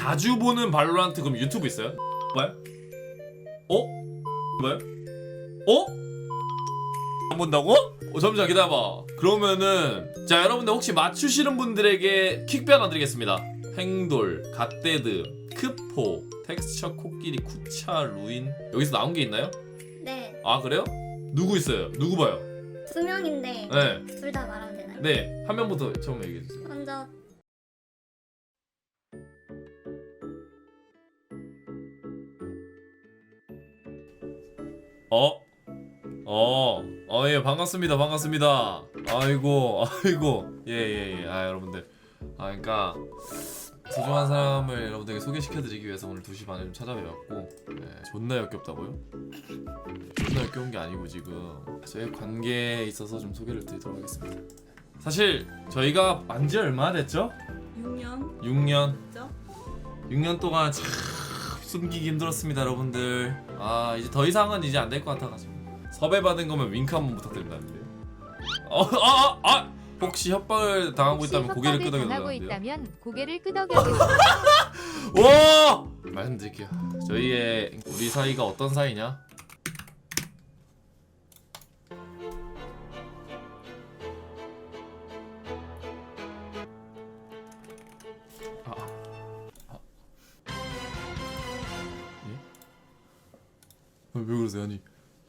자주 보는 발로란트 그럼 유튜브 있어요? 뭐야? 어? 뭐야? 어? 안 본다고? 어, 잠시만 기다려봐. 그러면은 자 여러분들 혹시 맞추시는 분들에게 킥배 하나 드리겠습니다. 행돌, 갓데드, 크포, 텍스처, 코끼리, 쿠차, 루인 여기서 나온 게 있나요? 네, 아 그래요? 누구 있어요? 누구 봐요? 두 명인데 네, 둘 다 말하면 되나요? 네. 한 명부터 처음 얘기해 주세요. 먼저 어? 어, 어, 예, 반갑습니다, 반갑습니다. 아이고, 아이고, 예, 예, 예. 아, 여러분들. 아, 그러니까 소중한 사람을 여러분들에게 소개시켜드리기 위해서 오늘 2시 반에 좀 찾아뵈었고, 예, 존나 역겹다고요? 존나 역겨운 게 아니고 지금 저희 관계에 있어서 좀 소개를 드리도록 하겠습니다. 사실 저희가 만지 얼마나 됐죠? 6년 6년. 됐죠? 6년 동안 참 숨기기 힘들었습니다, 여러분들. 아 이제 더 이상은 이제 안 될 것 같아가지고 섭외 받은 거면 윙크 한번 부탁드립니다. 어, 아, 아, 아! 혹시 협박을 당하고 혹시 있다면 고개를 끄덕여 달라는데요. 있다면 고개를 끄덕여주세요. 와! 말씀드릴게요. 저희의 우리 사이가 어떤 사이냐?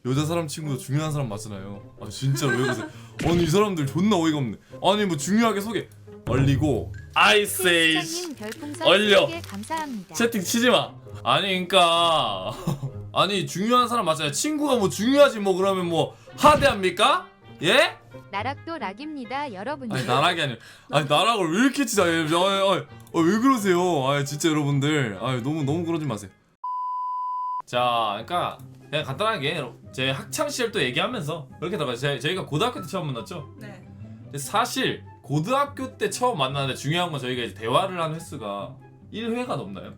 여자 사람 친구도 중요한 사람 맞잖아요. 아 진짜로 왜 그러세요? 아니 이 사람들 존나 어이가 없네. 아니 뭐 중요하게 소개 얼리고 시장님 별풍선 얼려. 3개 감사합니다. 채팅 치지 마. 아니 그러니까 아니 중요한 사람 맞잖아요. 친구가 뭐 중요하지 뭐 그러면 뭐 하대합니까? 예? 나락도 락입니다, 여러분들. 아니 나락이 아니라 아니 나락을 왜 이렇게 치자? 아니, 아니, 아니, 아니, 왜 그러세요? 아 진짜 여러분들 아니 너무 너무 그러지 마세요. 자, 그러니까 그냥 간단하게 제 학창 시절 또 얘기하면서 이렇게 다가 저희가 고등학교 때 처음 만났죠. 네. 근데 사실 고등학교 때 처음 만났는데 중요한 건 저희가 이제 대화를 한 횟수가 1회가 넘나요?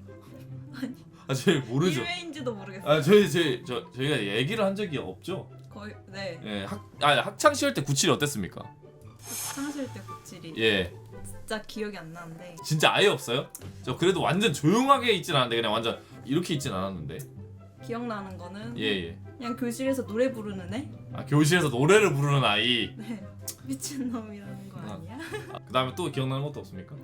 아니. 아 저희 모르죠. 1회인지도 모르겠어요. 아 저희 저희 저 저희가 얘기를 한 적이 없죠. 거의 네. 예, 학 아, 학창 시절 때 97이 어땠습니까? 창실 때 97이 예, 진짜 기억이 안 나는데 진짜 아예 없어요. 저 그래도 완전 조용하게 있진 않았는데 그냥 완전 이렇게 있진 않았는데. 기억나는 거는 예 예. 그냥 교실에서 노래 부르는 애? 아 교실에서 노래를 부르는 아이. 네. 미친놈이라는 거 아. 아니야? 아, 그다음에 또 기억나는 것도 없습니까?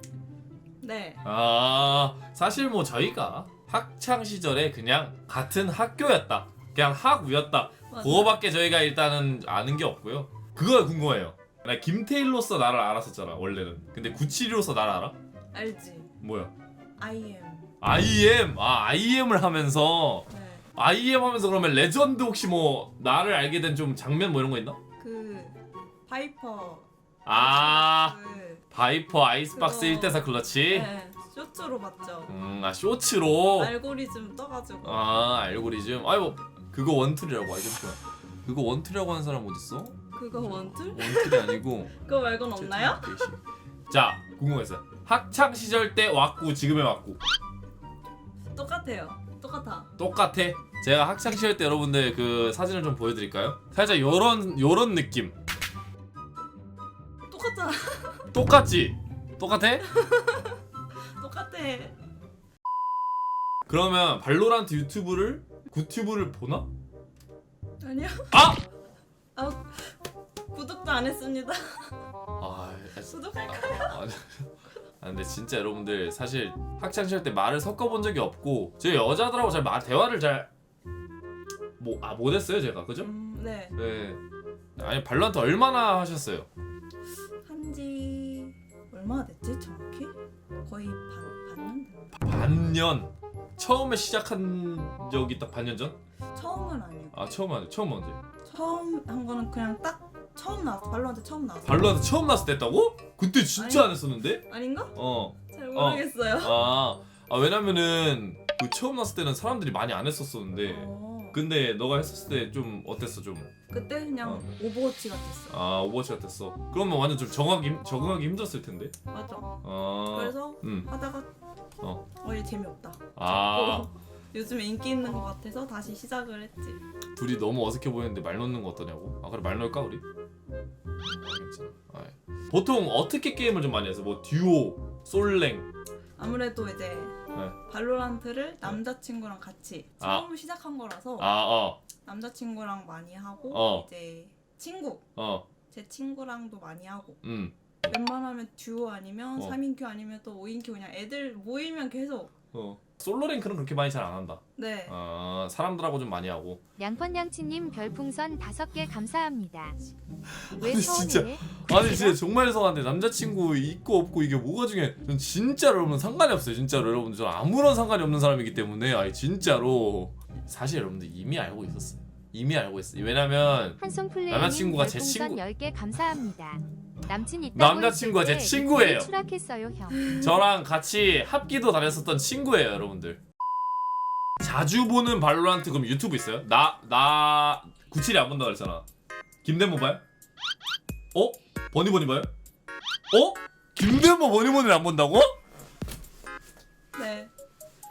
네. 아 사실 뭐 저희가 학창 시절에 그냥 같은 학교였다. 그냥 학우였다. 맞아. 그거밖에 저희가 일단은 아는 게 없고요. 그거 궁금해요. 나 김태일로서 나를 알았었잖아 원래는. 근데 97이로서 나를 알아? 알지? 뭐야? I am. IM 아 IM을 하면서 네. IM 하면서 그러면 레전드 혹시 뭐 나를 알게 된 좀 장면 뭐 이런 거 있나? 그 바이퍼 아 그 바이퍼 아이스박스 그거- 1대4 클러치 네. 쇼츠로 봤죠. 음아 쇼츠로 알고리즘 떠가지고 아 알고리즘 아이 뭐 그거 원툴이라고 알겠구나 그거 원툴이라고 하는 사람 어딨어? 그거 원툴? 원툴이 아니고 그거 말고는 없나요? 자 궁금했어요 학창 시절 때 왔고 지금의 왔고 똑같아요. 똑같아. 똑같아 제가 학창 시절 때 여러분들 그 사진을 좀 보여드릴까요? 살짝 요런 요런 느낌 똑같잖아. 똑같지? 똑같아? 똑같아. 그러면 발로란트 유튜브를 구튜브를 보나? 아니요. 아! 아 구독도 안 했습니다. 아, 아, 구독할까요? 아, 아, 근데 진짜 여러분들 사실 학창 시절 때 말을 섞어본 적이 없고 제 여자들하고 잘 말 대화를 잘 뭐 아 못했어요 제가 그죠? 음, 네. 네. 아니 발로란트 얼마나 하셨어요? 한지 얼마나 됐지 정확히? 거의 반 반년 됐나? 반년. 처음에 시작한 적이 딱 반년 전? 처음은 아니고 아 처음 한 처음 언제? 처음 한 거는 그냥 딱 처음 나왔어 발로한테 처음 나왔어 발로란트 처음 났을 때 했다고? 그때 진짜 아니. 안 했었는데? 아닌가? 어. 잘 모르겠어요. 아, 아 왜냐면은 그 처음 났을 때는 사람들이 많이 안 했었었는데 어, 근데 너가 했었을 때 좀 어땠어 좀? 그때 그냥 어. 오버워치 같았어. 아 오버워치 같았어. 그러면 완전 좀 적응하기 힘- 적응하기 힘들었을 텐데. 맞아. 아. 그래서 음. 하다가 어. 어. 이 재미없다. 아 어, 요즘에 인기 있는 것 같아서 다시 시작을 했지. 둘이 너무 어색해 보이는데 말 놓는 거 어떠냐고? 아 그래 말 놓을까 우리? 아, 괜찮아. 아, 예. 보통 어떻게 게임을 좀 많이 해서 뭐 듀오, 솔랭 아무래도 이제 네. 발로란트를 남자친구랑 같이 아. 처음 시작한 거라서 아어어 남자친구랑 많이 하고 어. 이제 친구 어, 제 친구랑도 많이 하고 음. 웬만하면 듀오 아니면 어. 3인큐 아니면 또 5인큐 그냥 애들 모이면 계속 어. 솔로 랭크는 그렇게 많이 잘 안 한다. 네 어, 사람들하고 좀 많이 하고. 양펀양치님 별풍선 5개 감사합니다. 왜 아니, 진짜. 서운해? 아니 진짜 정말 이상한데 남자친구 있고 없고 이게 뭐가 중요해? 전 진짜로 여러분 상관이 없어요. 진짜로 여러분 저 아무런 상관이 없는 사람이기 때문에 아니 진짜로 사실 여러분들 이미 알고 있었어요. 이미 알고 있어요. 왜냐면 한송플레이님 남자친구가 제 별풍선 친구- 10개 감사합니다. 남친 남자친구가 제때 친구예요. 추락했어요 형. 저랑 같이 합기도 다녔었던 친구예요, 여러분들. 자주 보는 발로란트 그럼 유튜브 있어요? 나나 구칠이 안 본다 그랬잖아. 김대모 봐요? 어? 버니버니 봐요? 어? 김대모 버니버니를 안 본다고? 네.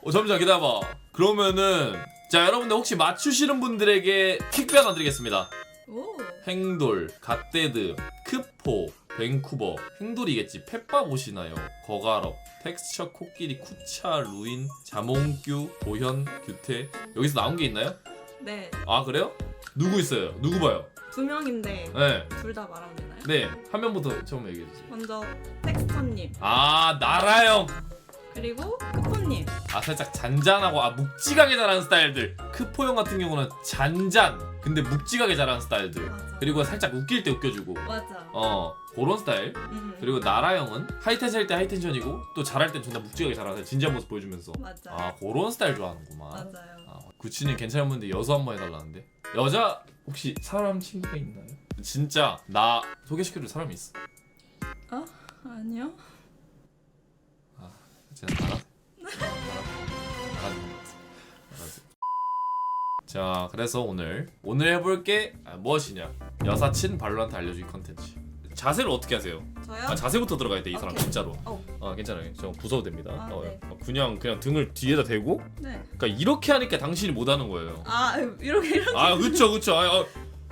어 잠시만 기다려봐. 그러면은 자 여러분들 혹시 맞추시는 분들에게 킥백 하나 드리겠습니다. 오 행돌, 갓데드, 크포, 밴쿠버, 행돌이겠지. 펫밥 오시나요? 거가럽, 텍스처, 코끼리, 쿠차, 루인, 자몽규, 보현, 규태 여기서 나온 게 있나요? 네. 아 그래요? 누구 있어요? 누구 봐요? 두 명인데 네, 둘 다 말하면 되나요? 네. 한 명부터 처음 얘기해 주세요. 먼저 텍스터님 아 나라형. 그리고 크포님 아 살짝 잔잔하고 아 묵직하게 잘하는 스타일들. 크포 형 같은 경우는 잔잔 근데 묵직하게 잘하는 스타일들. 맞아 그리고 살짝 웃길 때 웃겨주고. 맞아 어 그런 스타일. 음. 그리고 나라 형은 하이텐션 할때 하이텐션이고 또 잘할 땐 존나 묵직하게 잘하는 진지한 모습 보여주면서 맞아 아 그런 스타일 좋아하는구만 맞아요 아, 구치님 괜찮은 분인데 여수 한번 해달라는데 여자 혹시 사람 친구가 있나요? 진짜 나 소개시켜줄 사람이 있어 아니요 진짜 알아? 알아 자 그래서 오늘 오늘 해볼 게 아, 무엇이냐 여사친 발로한테 알려주기 컨텐츠 자세를 어떻게 하세요? 저요? 아, 자세부터 들어가야 돼 이 사람 오케이. 진짜로 어. 아 괜찮아요 저 부숴도 됩니다 아, 어, 네. 어, 그냥 그냥 등을 뒤에다 대고 네. 그러니까 이렇게 하니까 당신이 못하는 거예요 아 이렇게 이렇게 아 그쵸 그쵸 아, 아,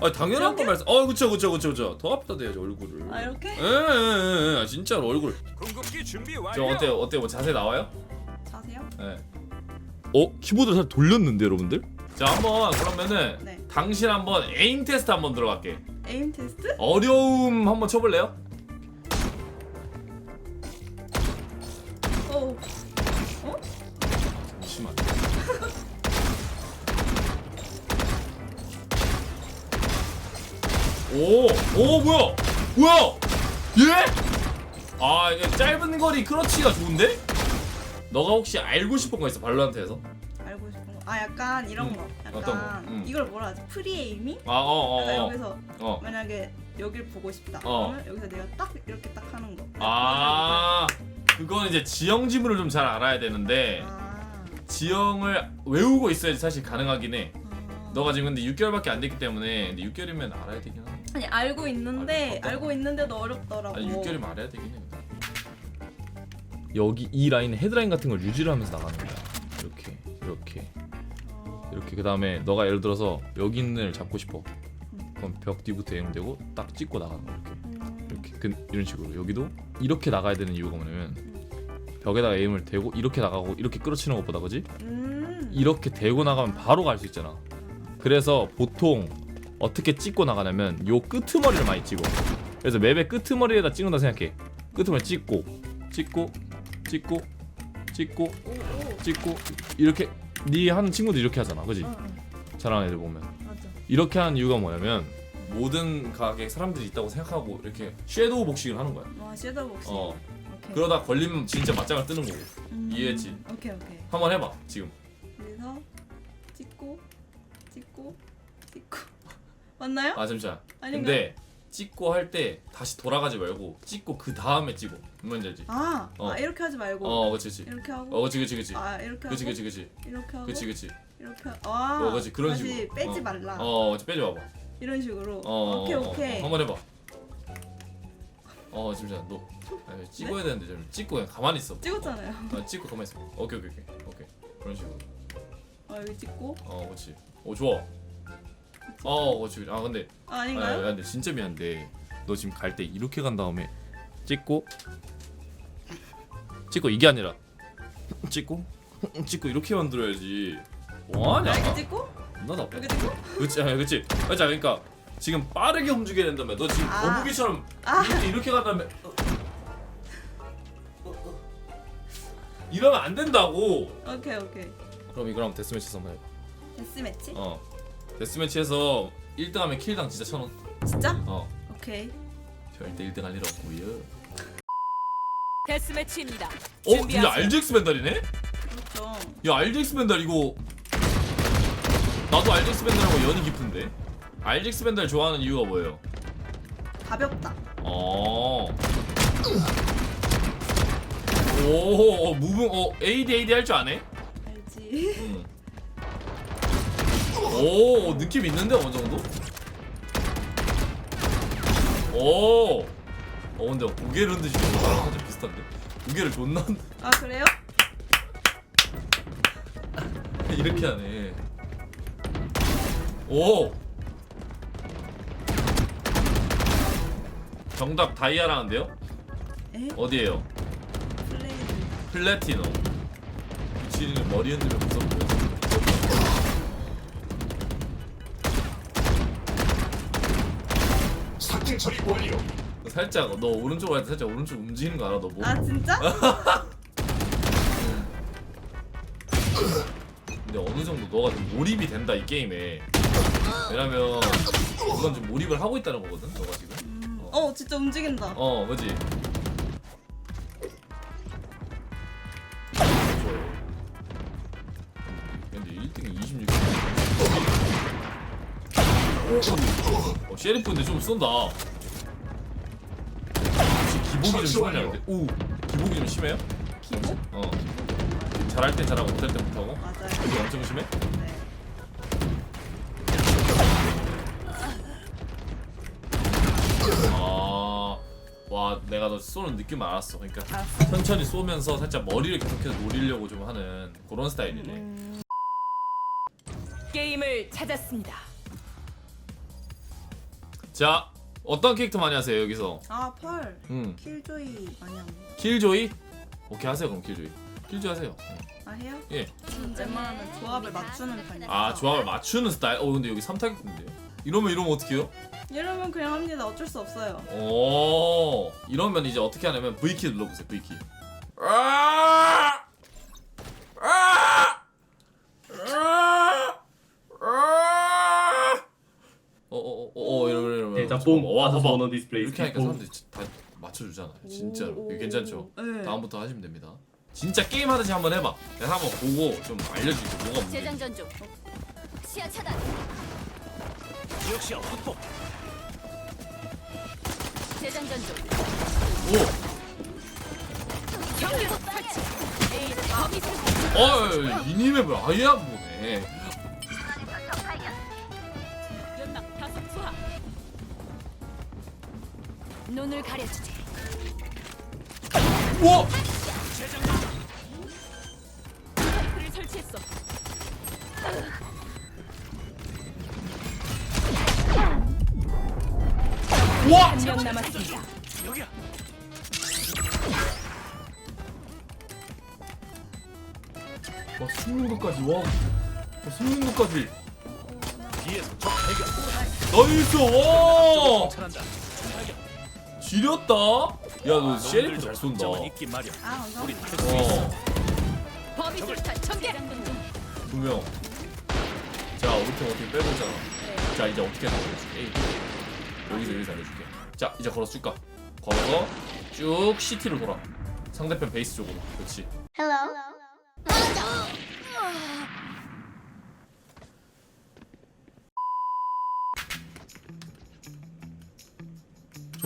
아 당연한 이렇게? 거 말씀 어 그쵸 그쵸 그쵸 그쵸 더 앞에다 대야지 얼굴을 아 이렇게? 예예예 예, 진짜로 얼굴 궁극기 준비 완료. 저 어때요 어때요 뭐 자세 나와요? 자세요? 예. 어 키보드를 살짝 돌렸는데 여러분들? 자 한번 그러면은 네 당신 한번 에임 테스트 한번 들어갈게 에임 테스트? 어려움 한번 쳐볼래요? 오 잠시만 오! 오 뭐야! 뭐야! 예? 아 이게 짧은 거리 크러치가 좋은데? 너가 혹시 알고 싶은 거 있어 발로란트에서? 아 약간 이런 음, 거. 약간 어떤 거? 음. 이걸 뭐라 하지? 프리에이밍? 아 어어어 약간 어, 여기서 어. 만약에 여길 보고 싶다. 어. 그러면 여기서 내가 딱 이렇게 딱 하는 거. 아 그건 이제 지형 지문을 좀 잘 알아야 되는데 아. 지형을 외우고 있어야지 사실 가능하긴 해 아. 너가 지금 근데 6개월밖에 안 됐기 때문에 근데 6개월이면 알아야 되긴 하네 아니 알고 있는데 알고 알고 있는데도 어렵더라고. 아니 6개월이면 알아야 되긴 해 여기 이 라인 헤드라인 같은 걸 유지를 하면서 나가는 거야 어. 이렇게 그 다음에 너가 예를 들어서 여기 있는 애를 잡고 싶어. 그럼 벽 뒤부터 에임 되고 딱 찍고 나가는 거야 이렇게. 음. 이렇게. 그, 이런 식으로. 여기도 이렇게 나가야 되는 이유가 뭐냐면 벽에다가 에임을 대고 이렇게 나가고 이렇게 끌어치는 것보다 그지? 음. 이렇게 대고 나가면 바로 갈 수 있잖아. 그래서 보통 어떻게 찍고 나가냐면 요 끄트머리를 많이 찍어. 그래서 맵의 끄트머리에다 찍는다 생각해. 끄트머리 찍고 찍고 찍고 찍고. 찍고 이렇게 네 하는 친구도 이렇게 하잖아 그지 어, 어. 잘하는 애들 보면 맞아. 이렇게 하는 이유가 뭐냐면 모든 가게 사람들이 있다고 생각하고 이렇게 섀도우 복식을 하는 거야 와 섀도우 복싱. 어 오케이. 그러다 걸리면 진짜 맞짱을 뜨는 거고 음. 이해했지? 오케이 오케이. 한번 해봐 지금 그래서 찍고 찍고 찍고 맞나요? 아 잠시만 아닌가요? 근데 찍고 할 때 다시 돌아가지 말고 찍고 그 다음에 찍어. 뭔지 알지? 아, 어. 아 이렇게 하지 말고. 어 그치 그치. 이렇게 하고. 어 그치 그치 그치. 아 이렇게 그치 하고. 그치 그치. 이렇게 하고. 그치 그치. 이렇게 하- 아 어 그치 그런 다시 식으로. 빼지 어. 말라. 어 그치 빼지 마봐. 이런 식으로. 어 오케이 어, 오케이. 어, 한번 해봐. 어 잠시만 너 아니, 찍어야 되는데 좀 찍고 그냥 가만히 있어 찍었잖아요. 어, 찍고 가만히 있어 오케이 오케이 오케이. 오케이. 그런 식으로. 아 여기 찍고. 어 그렇지 어 좋아 어 그렇지 그렇지. 아 근데 아아 아닌가요? 근데 진짜 미안한데 너 지금 갈 때 이렇게 간 다음에 찍고 찍고 이게 아니라 찍고 찍고 이렇게 만들어야지 뭐하냐 여기 찍고 나 나빠 여기 찍고. 그렇지 아 그렇지 맞아 그러니까 지금 빠르게 움직여야 된다며 너 지금 아. 거북이처럼 아. 이렇게 이렇게 간다며 어. 어, 어. 이러면 안 된다고 오케이 오케이. 그럼 이거랑 데스매치 해봐 데스 매치? 어 데스매치에서 1등 하면 킬당 진짜 천 원 진짜? 어 오케이. 절대 1등 할 일 없고요 데스매치입니다. 어? 근데 RGX 벤달이네? 그렇죠. 야 RGX 벤달 이거 나도 RGX 벤달하고 연이 깊은데 RGX 벤달 좋아하는 이유가 뭐예요? 가볍다. 어. 오, 어, 무빙, 어, AD, AD 할 줄 아네? 알지. 응. 오, 느낌 있는데, 어느 정도? 오. 어, 근데 고개를 흔드시는 거랑 살짝 비슷한데? 고개를 존나 흔아 그래요? 이렇게 하네. 오. 정답 다이아라는데요? 에? 어디에요? 플레이. 플래티넘. 미치는 머리 흔들면 무섭고. 삭제 처리 완료. 살짝 너 오른쪽 갈때 살짝 오른쪽 움직이는 거 알아 너 뭐? 아 진짜? 근데 어느 정도 너가 좀 몰입이 된다 이 게임에. 왜냐면 이건 좀 몰입을 하고 있다는 거거든 너가 지금. 음. 어 진짜 움직인다. 어, 그지. 어, 셰리프인데 좀 쏜다. 혹시 기복이 좀 심하냐 근데? 오, 기복이 좀 심해요? 기복? 어. 잘할 땐 잘하고 못할 땐 못하고. 맞아요. 기복이 엄청 심해? 네. 아, 와, 내가 너 쏘는 느낌 알았어. 그러니까 알았어. 천천히 쏘면서 살짝 머리를 계속해서 노리려고 좀 하는 그런 스타일이네. 게임을 찾았습니다. 자, 어떤 캐릭터 많이 하세요 여기서? 아 펄. 음, 킬조이 많이 합니다. 킬조이? 오케이 하세요 그럼 킬조이. 킬조이 하세요. 아 해요? 예. 웬만하면 조합을 맞추는 편이에요. 아 조합을 맞추는 스타일. 어 근데 여기 3타격인데요? 이러면 이러면 어떻게요? 이러면 그냥 합니다. 어쩔 수 없어요. 오, 이러면 이제 어떻게 하냐면 V 키 눌러보세요 V 키. 아! 아! 아! 아! 어어어어 뽕. 와 봐봐 원어 디스플레이. 이렇게 하니까 뽕. 사람들이 다 맞춰주잖아 진짜로 오. 이거 괜찮죠? 네. 다음부터 하시면 됩니다 진짜 게임 하듯이 한번 해봐 내가 한번 보고 좀 알려줄게 뭐가 문제 재장전 중. 시야 차단. 지역시야 확보. 재장전 중. 오! 경계 설치. 에이, 범위 설치. 어 미니맵을 아예 안 보네 눈을 가려주지. 우와! 파이프를 설치했어. 우와! 한 명 남았습니다. 여기야. 와 숨는 것까지 와, 와 숨는 것까지 뒤에서 적 발견. 나이스 와 차란다. 지렸다. 야너 셰리프 잘 쏜다. 아 우리. 어. 범위 술탄 전개. 두명. 자 우리 팀 어떻게 빼고 있잖아 자 이제 어떻게 하나 알려줄게? 여기서 여기서 알려줄게. 자 이제 걸어 줄까 걸어서 쭉 CT로 돌아. 상대편 베이스 쪽으로. 그렇지. Hello.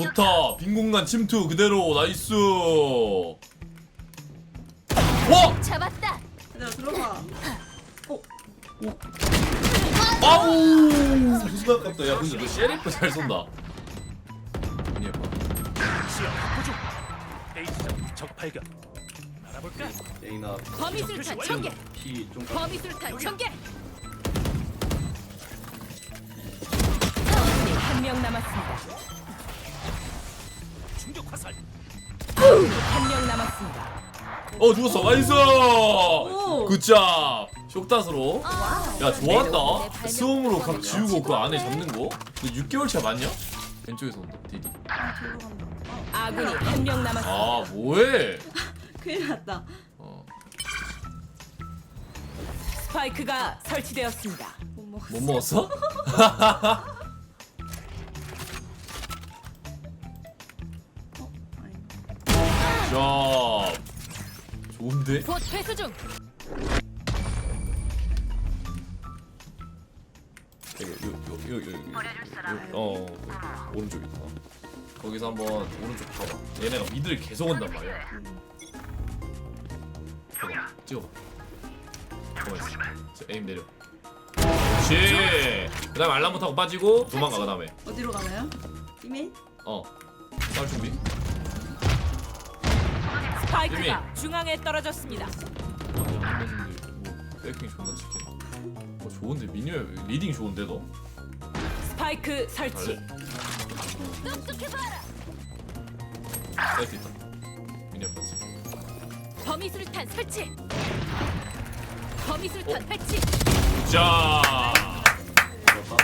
좋다 빈 공간 침투 그대로 나이스 와 잡았다. 얘들아 들어가. 아우 정신 아깝다 야 근데 너 셰리프 잘 쏜다 아니 해봐 시야 확보 중. A지점 적 발견. 알아볼까? 레이나 범위 술탄 전개. 피좀 범위 술탄 전개. 한 명 남았습니다. 남았습니다. 어 죽었어 나이스 오. 굿잡 쇼따스로 와우. 야 좋았다 수험으로 각 지우고 그 안에 잡는 거 6개월 차 맞냐? 왼쪽에서 온다 디디. 어, 아군이 한 명 남았습니다. 아 뭐해 큰일 났다. 어, 스파이크가 설치되었습니다. 못 먹었어. 못 먹었어? 어. 야 좋은데? 곧 회수 중. 여기 여기 여기 여기 어 오른쪽 있다. 거기서 한번 오른쪽 봐봐. 얘네가 미드를 계속 온단 말이야. 봐봐 찍어봐. 가만있어. 자, 에임 내려. 그렇지. 그 다음에 알람부 타고 빠지고 도망가 그 다음에. 어디로 가나요? 이메일? 어쌀 준비 스파이크가 중앙에 떨어졌습니다. 아니 안 맞는데 뭐 백킹 존나 치킨 어 좋은데 미니어 리딩 좋은데 너? 스파이크 설치. 사이트 있다 미니어 빠지 범위술탄 설치. 범위술탄 설치. 자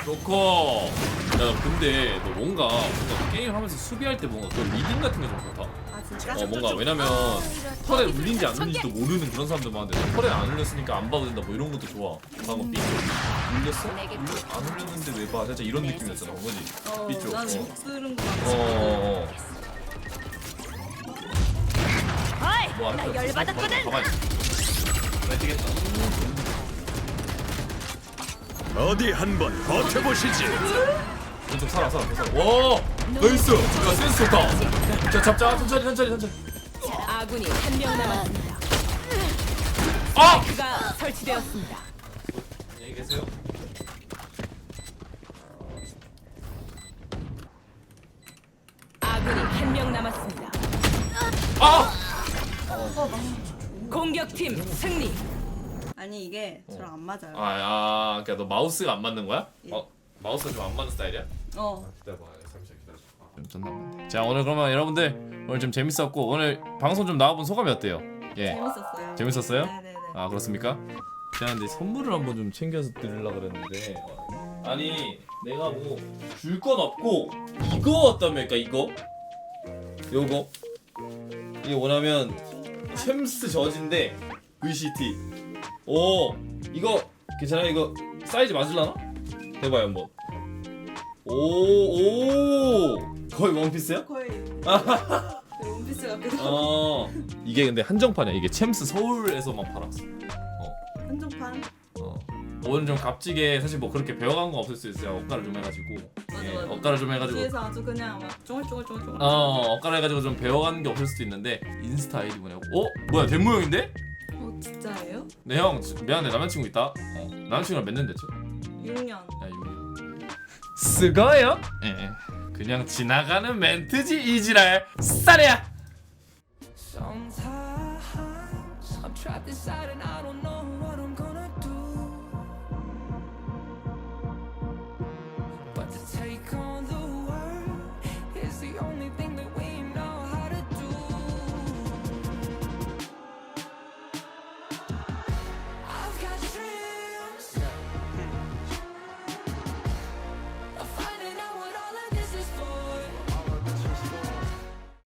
좋고 야 근데 너 뭔가 뭔가 게임 하면서 수비할 때 뭔가 그 리딩 같은 게 좀 좋다? 어 뭔가 왜냐면 털에 울린지 안 울린지도 모르는 그런 사람들 많은데 털에 안 울렸으니까 안 봐도 된다 뭐 이런 것도 좋아 방금 삐 울렸어? 울려- 안 울렸는데 왜 봐? 살짝 이런 느낌이었잖아 그거지 어, 삐쪽 난 어. 못 쓰는 거 같아. 어, 어. 어이, 뭐나 할까? 열받았거든. 가만히 잘 뛰겠다 어디 한번 버텨보시지. 왼쪽 살아 살아 살아 와 나이스 야 센스 좋다 자 잡자 천천히 천천히 천천히 아군이 한 명 남았습니다. 아! 스파이크가 설치되었습니다. 안녕히 계세요 아군이 한 명 남았습니다. 아! 공격팀 승리. 아니 이게 저랑 안 맞아요. 아, 아, 그러니까 너 마우스가 안 맞는 거야? 어, 마우스가 좀 안 맞는 스타일이야? 어. 기다려봐, 기다려. 자, 오늘 그러면 여러분들 오늘 좀 재밌었고 오늘 방송 좀 나와본 소감이 어때요? 예. 재밌었어요. 재밌었어요? 네네네. 아 그렇습니까? 제가 근데 선물을 한번 좀 챙겨서 드리려 그랬는데 어, 아니 내가 뭐 줄 건 없고 이거 어떻습니까 이거? 요거 이게 뭐냐면 챔스 저지인데 VCT 오 이거 괜찮아요 이거 사이즈 맞을라나? 해봐요 한번 오 오 거의 원피스야? 거의 원피스 같기도 하고 어 이게 근데 한정판이야 이게 챔스 서울에서만 팔았어 한정판. 어. 오늘 좀 값지게 사실 뭐 그렇게 배워간 거 없을 수 있어요. 억가를 좀 해가지고. 맞아, 예, 맞아. 억가를 좀 해가지고. 뒤에서 아주 그냥 막 쫑알쫑알쫑알쫑알. 어, 억가를 해가지고 좀 배워간 게 없을 수도 있는데 인스타 아이디 뭐냐고. 어? 뭐야 덴모 형인데? 어 진짜예요? 네 형 미안해 남자친구 있다. 어, 남자친구랑 몇 년 됐죠? 6년. 야 이거. 쓰거요? 예. 예. 그냥 지나가는 멘트지 이지랄 싸래야. Sometimes I'm trapped inside and